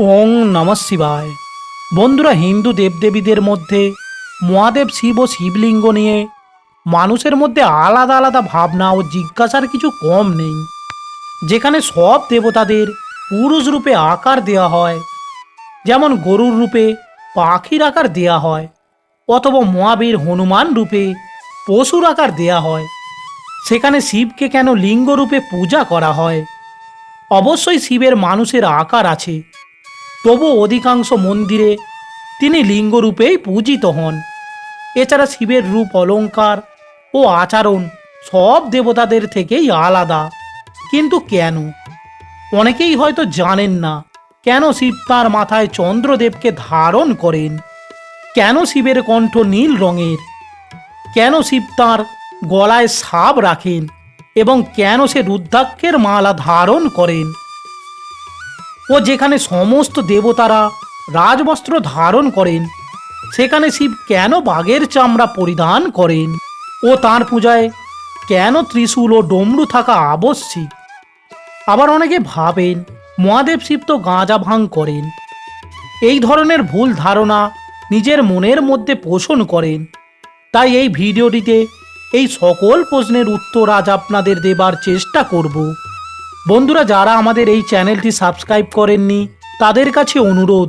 ওং নম শিবায়। বন্ধুরা হিন্দু দেবদেবীদের মধ্যে, মহাদেব শিব ও শিবলিঙ্গ নিয়ে মানুষের মধ্যে আলাদা আলাদা ভাবনা ও জিজ্ঞাসার কিছু কম নেই। যেখানে সব দেবতাদের পুরুষ রূপে আকার দেওয়া হয়, যেমন গরুর রূপে পাখির আকার দেয়া হয়, অথবা মহাবীর হনুমান রূপে পশুর আকার দেয়া হয়। সেখানে শিবকে কেন লিঙ্গ রূপে পূজা করা হয়? অবশ্যই শিবের মানুষের আকার আছে। তবু অধিকাংশ মন্দিরে তিনি লিঙ্গরূপেই পূজিত হন। এছাড়া শিবের রূপ অলংকার ও আচরণ সব দেবতাদের থেকেই আলাদা। কিন্তু কেন? অনেকেই হয়তো জানেন না, কেন শিব তার মাথায় চন্দ্রদেবকে ধারণ করেন? কেন শিবের কণ্ঠ নীল রঙের? কেন শিব তাঁর গলায় সাপ রাখেন? এবং কেন সে রুদ্রাক্ষের মালা ধারণ করেন? ও যেখানে সমস্ত দেবতারা রাজবস্ত্র ধারণ করেন, সেখানে শিব কেন বাঘের চামড়া পরিধান করেন? ও তার পূজায় কেন ত্রিশূল ও ডমরু থাকা আবশ্যিক? আবার অনেকে ভাবেন, মহাদেব শিব তো গাঁজা ভাঙ করেন। এই ধরনের ভুল ধারণা নিজের মনের মধ্যে পোষণ করেন। তাই এই ভিডিওটিতে এই সকল প্রশ্নের উত্তর আজ আপনাদের দেবার চেষ্টা করব। বন্ধুরা, যারা আমাদের এই চ্যানেলটি সাবস্ক্রাইব করেননি, তাদের কাছে অনুরোধ,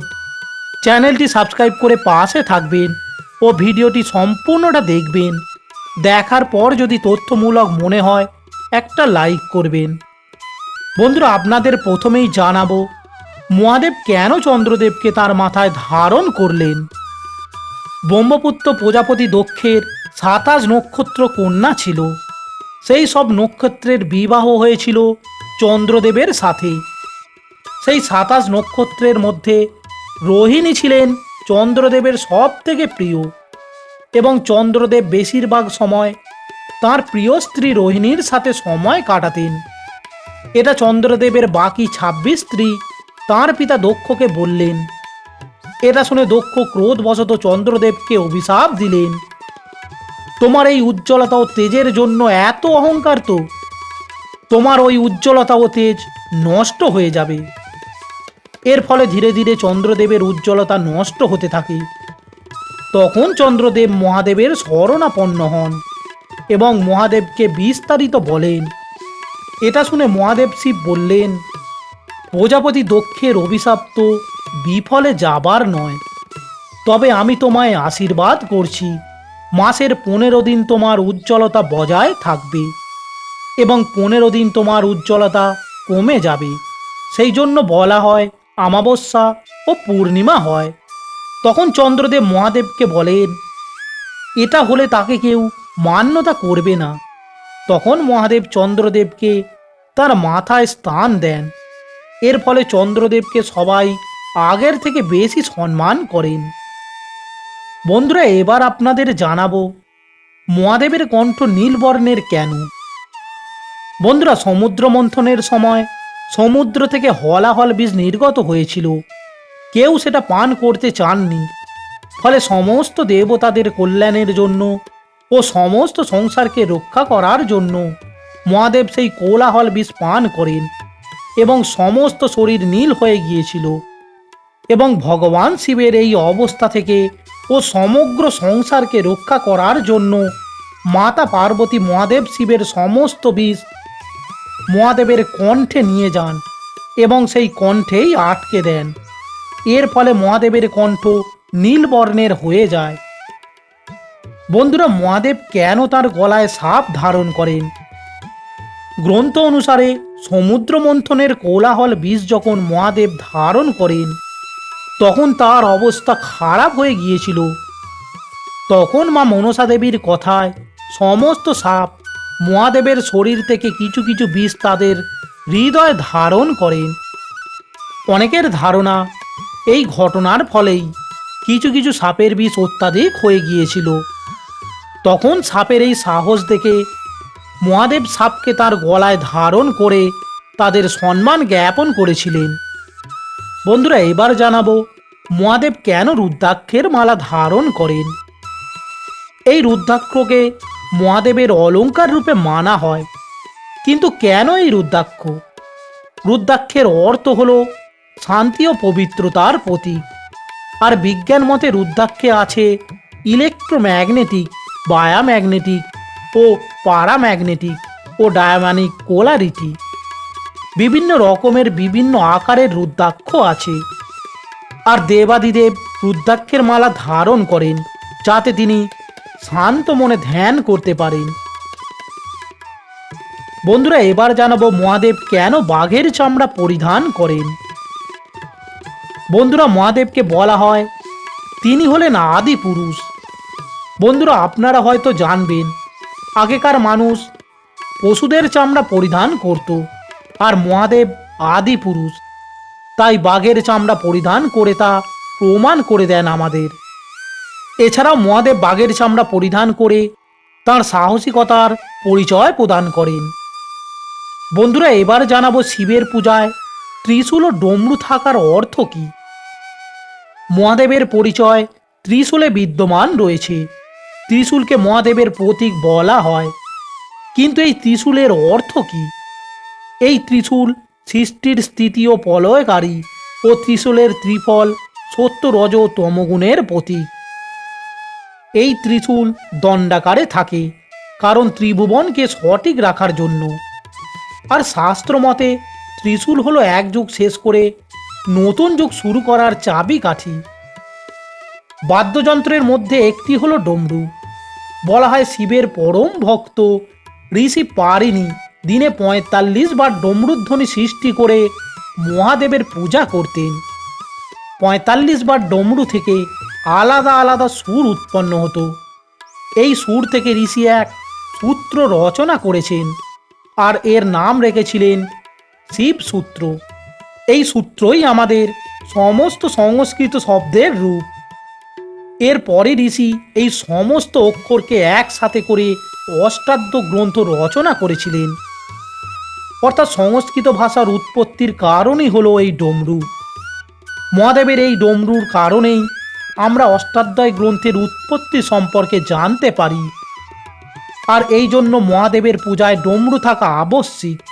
চ্যানেলটি সাবস্ক্রাইব করে পাশে থাকবেন ও ভিডিওটি সম্পূর্ণটা দেখবেন। দেখার পর যদি তথ্যমূলক মনে হয়, একটা লাইক করবেন। বন্ধুরা, আপনাদের প্রথমেই জানাব, মহাদেব কেন চন্দ্রদেবকে তার মাথায় ধারণ করলেন? ব্রহ্মপুত্র প্রজাপতি দক্ষের সাতাশ নক্ষত্র কন্যা ছিল। সেই সব নক্ষত্রের বিবাহ হয়েছিল চন্দ্রদেবের সাথে। সেই সাতাশ নক্ষত্রের মধ্যে রোহিণী ছিলেন চন্দ্রদেবের সব থেকে প্রিয় এবং চন্দ্রদেব বেশিরভাগ সময় তার প্রিয় স্ত্রী রোহিণীর সাথে সময় কাটাতেন। এটা চন্দ্রদেবের বাকি ছাব্বিশ স্ত্রী তার পিতা দক্ষকে বললেন। এটা শুনে দক্ষ ক্রোধবশত চন্দ্রদেবকে অভিশাপ দিলেন। তোমার এই উজ্জ্বলতা ও তেজের জন্য এত অহংকার তো! তোমার ওই উজ্জ্বলতা ও তেজ নষ্ট হয়ে যাবে। এর ফলে ধীরে ধীরে চন্দ্রদেবের উজ্জ্বলতা নষ্ট হতে থাকে। তখন চন্দ্রদেব মহাদেবের শরণাপন্ন হন এবং মহাদেবকে বিস্তারিত বলেন। এটা শুনে মহাদেব শিব বললেন, প্রজাপতি দক্ষের অভিশাপ তো বিফলে যাবার নয়। তবে আমি তোমায় আশীর্বাদ করছি। মাসের পনেরো দিন তোমার উজ্জ্বলতা বজায় থাকবে। এবং পনেরো দিন তোমার উজ্জ্বলতা কমে যাবে। সেই জন্য বলা হয় আমাবস্যা ও পূর্ণিমা হয়। তখন চন্দ্রদেব মহাদেবকে বলেন, এটা হলে তাকে কেউ মান্যতা করবে না। তখন মহাদেব চন্দ্রদেবকে তার মাথায় স্থান দেন। এর ফলে চন্দ্রদেবকে সবাই আগের থেকে বেশি সম্মান করেন। বন্ধুরা, এবার আপনাদের জানাব, মহাদেবের কণ্ঠ নীলবর্ণের কেন? বন্ধুরা, সমুদ্র মন্থনের সময় সমুদ্র থেকে হলাহল বীজ নির্গত হয়েছিল। কেউ সেটা পান করতে চাননি। ফলে সমস্ত দেবতাদের কল্যাণের জন্য ও সমস্ত সংসারকে রক্ষা করার জন্য মহাদেব সেই কোলাহল বিষ পান করেন এবং সমস্ত শরীর নীল হয়ে গিয়েছিল এবং ভগবান শিবের এই অবস্থা থেকে ও সমগ্র সংসারকে রক্ষা করার জন্য মাতা পার্বতী মহাদেব শিবের সমস্ত বিষ মহাদেবের কণ্ঠে নিয়ে যান এবং সেই কণ্ঠেই আটকে দেন। এর ফলে মহাদেবের কণ্ঠ নীল বর্ণের হয়ে যায়। বন্ধুরা, মহাদেব কেন তার গলায় সাপ ধারণ করেন? গ্রন্থ অনুসারে সমুদ্র মন্থনের কোলাহল বিষ যখন মহাদেব ধারণ করেন, তখন তার অবস্থা খারাপ হয়ে গিয়েছিল। তখন মা মনসা দেবীর কথায় সমস্ত সাপ মহাদেবের শরীর থেকে কিছু কিছু বিষ তাদের হৃদয় ধারণ করেন অনেকের ধারণা এই ঘটনার ফলেই কিছু কিছু সাপের বিষ অত্যাধিক হয়ে গিয়েছিল। তখন সাপের এই সাহস দেখে মহাদেব সাপকে তার গলায় ধারণ করে তাদের সম্মান জ্ঞাপন করেছিলেন। বন্ধুরা, এবার জানাব মহাদেব কেন রুদ্রাক্ষের মালা ধারণ করেন? এই রুদ্রাক্ষকে মহাদেবের অলঙ্কার রূপে মানা হয়। কিন্তু কেন এই রুদ্রাক্ষ? রুদ্রাক্ষের অর্থ হল শান্তি ও পবিত্রতার প্রতীক। আর বিজ্ঞান মতে রুদ্রাক্ষে আছে ইলেকট্রোম্যাগনেটিক, বায়োম্যাগনেটিক ও প্যারাম্যাগনেটিক ও ডায়ামানিক কোলারিটি। বিভিন্ন রকমের বিভিন্ন আকারের রুদ্রাক্ষ আছে। আর দেবাদিদেব রুদ্রাক্ষের মালা ধারণ করেন, যাতে তিনি শান্ত মনে ধ্যান করতে পারেন। বন্ধুরা, এবার জানাব মহাদেব কেন বাঘের চামড়া পরিধান করেন? বন্ধুরা, মহাদেবকে বলা হয়, তিনি হলেন আদি পুরুষ। বন্ধুরা, আপনারা হয়তো জানবেন, আগেকার মানুষ পশুদের চামড়া পরিধান করত, আর মহাদেব আদি পুরুষ। তাই বাঘের চামড়া পরিধান করে তা প্রমাণ করে দেন আমাদের। এছাড়াও মহাদেব বাঘের চামড়া পরিধান করে তার সাহসিকতার পরিচয় প্রদান করেন। বন্ধুরা, এবার জানাব শিবের পূজায় ত্রিশূল ও ডমরু থাকার অর্থ কি? মহাদেবের পরিচয় ত্রিশূলে বিদ্যমান রয়েছে। ত্রিশূলকে মহাদেবের প্রতীক বলা হয়। কিন্তু এই ত্রিশূলের অর্থ কি? এই ত্রিশূল সৃষ্টির স্থিতি ও পলয়কারী ও ত্রিশূলের ত্রিফল সত্য রজ তমগুণের প্রতীক। এই ত্রিশূল দণ্ডাকারে থাকে, কারণ ত্রিভুবনকে সঠিক রাখার জন্য। আর শাস্ত্র মতে ত্রিশূল হলো এক যুগ শেষ করে নতুন যুগ শুরু করার চাবি কাঠি। বাদ্যযন্ত্রের মধ্যে একটি হলো ডমরু। বলা হয় শিবের পরম ভক্ত ঋষি পারিনি দিনে পঁয়তাল্লিশ বার ডমরুধ্বনি সৃষ্টি করে মহাদেবের পূজা করতেন। পঁয়তাল্লিশ বার ডমরু থেকে আলাদা আলাদা সুর উৎপন্ন হতো। এই সুর থেকে ঋষি এক সূত্র রচনা করেছেন আর এর নাম রেখেছিলেন শিব সূত্র এই সূত্রই আমাদের সমস্ত সংস্কৃত শব্দের রূপ। এরপরে ঋষি এই সমস্ত অক্ষরকে একসাথে করে অষ্টাধ্য গ্রন্থ রচনা করেছিলেন। অর্থাৎ সংস্কৃত ভাষার উৎপত্তির কারণই হলো এই ডমরু। মহাদেবের এই ডমরুর কারণেই আমরা অষ্টাধ্যায় গ্রন্থের উৎপত্তি সম্পর্কে জানতে পারি। আর এই জন্য মহাদেবের পূজায় ডমরু থাকা আবশ্যিক।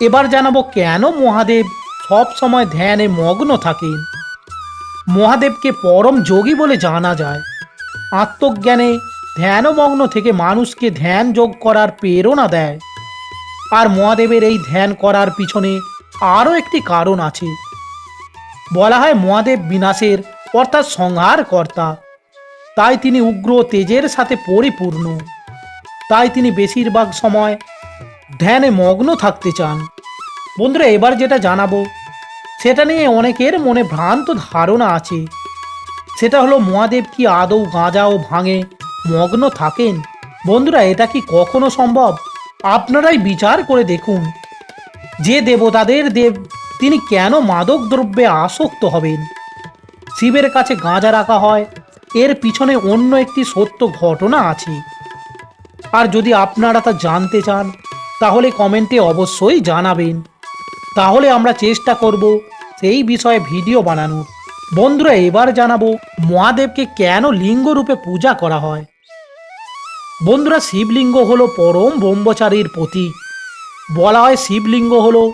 এবার জানাব কেন মহাদেব সব সময় ধ্যানে মগ্ন থাকেন? মহাদেবকে পরম যোগী বলে জানা যায়। আত্মজ্ঞানে ধ্যানমগ্ন থেকে মানুষকে ধ্যান যোগ করার প্রেরণা দেয়। আর মহাদেবের এই ধ্যান করার পিছনে আরও একটি কারণ আছে। বলা হয় মহাদেব বিনাশের অর্থাৎ সংহার কর্তা। তাই তিনি উগ্র তেজের সাথে পরিপূর্ণ। তাই তিনি বেশিরভাগ সময় ধ্যানে মগ্ন থাকতে চান। বন্ধুরা, এবার যেটা জানাব, সেটা নিয়ে অনেকের মনে ভ্রান্ত ধারণা আছে। সেটা হলো, মহাদেব কি আদৌ গাঁজা ও ভাঙে মগ্ন থাকেন? বন্ধুরা, এটা কি কখনো সম্ভব? আপনারাই বিচার করে দেখুন। যে দেবতাদের দেব তিনি কেন মাদক দ্রব্যে আসক্ত হবেন? শিবের কাছে গাঁজা রাখা হয়, এর পিছনে অন্য একটি সত্য ঘটনা আছে। আর যদি আপনারা তা জানতে চান, তাহলে কমেন্টে অবশ্যই জানাবেন। তাহলে আমরা চেষ্টা করব সেই বিষয়ে ভিডিও বানানোর। বন্ধুরা, এবার জানাব মহাদেবকে কেন লিঙ্গ রূপে পূজা করা হয়? বন্ধুরা, শিবলিঙ্গ হলো পরম ব্রহ্মচারীর প্রতীক। বলা হয় শিবলিঙ্গ হলো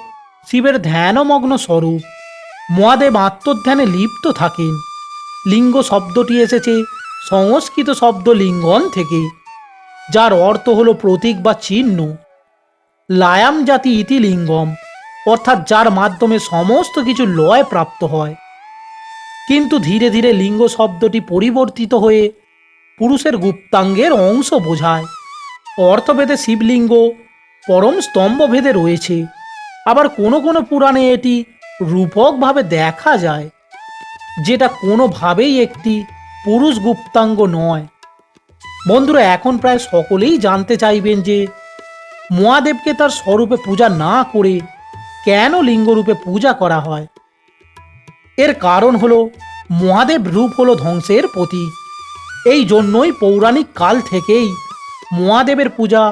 শিবের ধ্যানমগ্ন স্বরূপ। মহাদেব আত্মধ্যানে লিপ্ত থাকেন। লিঙ্গ শব্দটি এসেছে সংস্কৃত শব্দ লিঙ্গন থেকে, যার অর্থ হলো প্রতীক বা চিহ্ন। লায়াম জাতি ইতি লিঙ্গম, অর্থাৎ যার মাধ্যমে সমস্ত কিছু লয় প্রাপ্ত হয়। কিন্তু ধীরে ধীরে লিঙ্গ শব্দটি পরিবর্তিত হয়ে পুরুষের গুপ্তাঙ্গের অংশ বোঝায়। অর্থভেদে শিবলিঙ্গ পরম স্তম্ভভেদে রয়েছে। আবার কোনো কোনো পুরাণে এটি রূপকভাবে দেখা যায়, যেটা কোনোভাবেই একটি পুরুষ গুপ্তাঙ্গ নয়। বন্ধুরা, এখন প্রায় সকলেই জানতে চাইবেন যে মহাদেবকে তার স্বরূপে পূজা না করে কেন লিঙ্গরূপে পূজা করা হয়। এর কারণ হলো, মহাদেব রূপ হলো ধ্বংসের প্রতীক। এই জন্যই পৌরাণিক কাল থেকেই মহাদেবের পূজা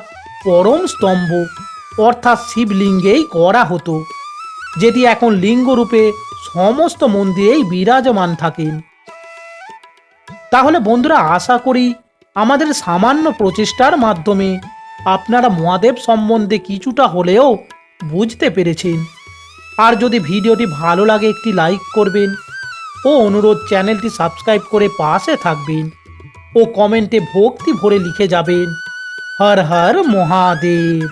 পরম স্তম্ভ অর্থাৎ শিবলিঙ্গেই করা হতো, যেটি এখন লিঙ্গরূপে সমস্ত মন্দিরেই বিরাজমান থাকেন তাহলে বন্ধুরা, আশা করি আমাদের সামান্য প্রচেষ্টার মাধ্যমে আপনারা মহাদেব সম্বন্ধে কিছুটা হলেও বুঝতে পেরেছেন। আর যদি ভিডিওটি ভালো লাগে, একটি লাইক করবেন ও অনুরোধ চ্যানেলটি সাবস্ক্রাইব করে পাশে থাকবেন ও কমেন্টে ভক্তি ভরে লিখে যাবেন। হর হর মহাদেব।